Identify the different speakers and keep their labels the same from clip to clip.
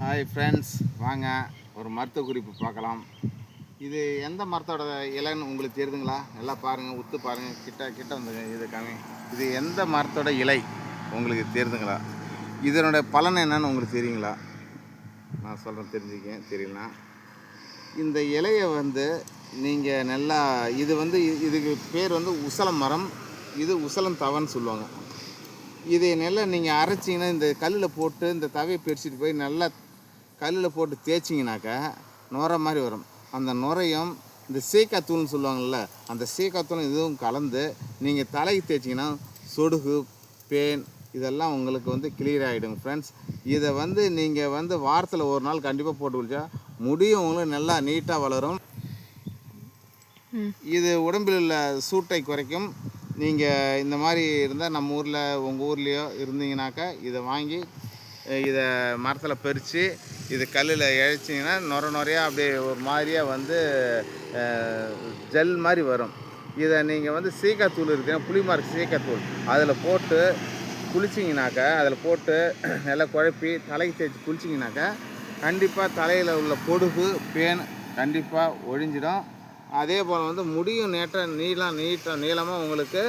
Speaker 1: Hi friends வாங்க ஒரு மருத்துவ குறிப்பு பார்க்கலாம். இது எந்த மரத்தோட இலைன்னு உங்களுக்கு தெரியுதுங்களா? நல்லா பாருங்கள் உத்து பாருங்கள் கிட்ட கிட்ட வந்து இது காமி இது எந்த மரத்தோட இலை உங்களுக்கு தெரியுதுங்களா? இதனோட பலன் என்னன்னு உங்களுக்கு தெரியுங்களா? நான் சொல்கிறேன் தெரிஞ்சுக்கேன் தெரியலனா. இந்த இலையை வந்து நீங்கள் நல்லா இது வந்து இதுக்கு பேர் வந்து உசல மரம் இது உசலம் தவன்னு சொல்லுவாங்க. இதை நல்லா நீங்கள் அரைச்சிங்கன்னா இந்த கல்லில் போட்டு இந்த தவையை பிரிச்சுட்டு போய் நல்லா கல்லில் போட்டு தேய்ச்சிங்கனாக்கா நுரை மாதிரி வரும். அந்த நுரையும் இந்த சீக்காத்தூள்னு சொல்லுவாங்கள்ல அந்த சீக்காத்தூளும் இதுவும் கலந்து நீங்கள் தலைக்கு தேய்ச்சிங்கன்னா சொடுகு பேன் இதெல்லாம் உங்களுக்கு வந்து கிளியர் ஆகிடும் ஃப்ரெண்ட்ஸ் இதை வந்து நீங்கள் வந்து வாரத்தில் ஒரு நாள் கண்டிப்பாக போட்டு குளிச்சா முடியும் உங்களுக்கு நல்லா நீட்டாக வளரும். இது உடம்பில் உள்ள சூட்டை குறைக்கும். நீங்கள் இந்த மாதிரி இருந்தால் நம்ம ஊரில் உங்கள் ஊர்லேயோ இருந்தீங்கனாக்கா இதை வாங்கி இதை மரத்தில் பறித்து இது கல்லில் இழைச்சிங்கன்னா நுர நுறையா அப்படியே ஒரு மாதிரியாக வந்து ஜெல் மாதிரி வரும். இதை நீங்கள் வந்து சீக்காத்தூள் இருக்குன்னா புளிமார்க் சீக்காத்தூள் அதில் போட்டு குளிச்சிங்கனாக்கா அதில் போட்டு நல்லா குழப்பி தலைக்கு தேய்ச்சி குளிச்சிங்கனாக்கா கண்டிப்பாக தலையில் உள்ள பொடுகு பேன் கண்டிப்பாக ஒழிஞ்சிடும். அதே போல் வந்து முடியும் நேற்ற நீளம் நீட்ட நீளமாக உங்களுக்கு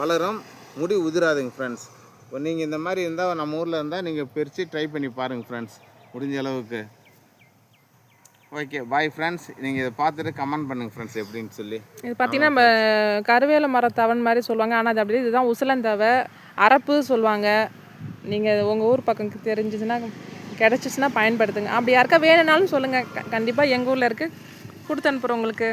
Speaker 1: வளரும். முடி உதிராதுங்க ஃப்ரெண்ட்ஸ் இப்போ நீங்கள் இந்த மாதிரி இருந்தால் நம்ம ஊரில் இருந்தால் நீங்கள் பிரித்து ட்ரை பண்ணி பாருங்கள் ஃப்ரெண்ட்ஸ் முடிஞ்ச அளவுக்கு. ஓகே பாய் ஃப்ரெண்ட்ஸ் நீங்கள் இதை பார்த்துட்டு கமெண்ட் பண்ணுங்க ஃப்ரெண்ட்ஸ் எப்படின்னு சொல்லி.
Speaker 2: இது பார்த்தீங்கன்னா நம்ம கருவேல மரத்தவன் மாதிரி சொல்லுவாங்க. ஆனால் அது அப்படி இதுதான் உசலந்தவை அரப்பு சொல்லுவாங்க. நீங்கள் உங்கள் ஊர் பக்கம் தெரிஞ்சிச்சுன்னா கிடச்சிச்சின்னா பயன்படுத்துங்க. அப்படி யாருக்கா வேணும்னாலும் சொல்லுங்கள் கண்டிப்பாக எங்கள் ஊரில் இருக்குது கொடுத்து அனுப்புகிறோம் உங்களுக்கு.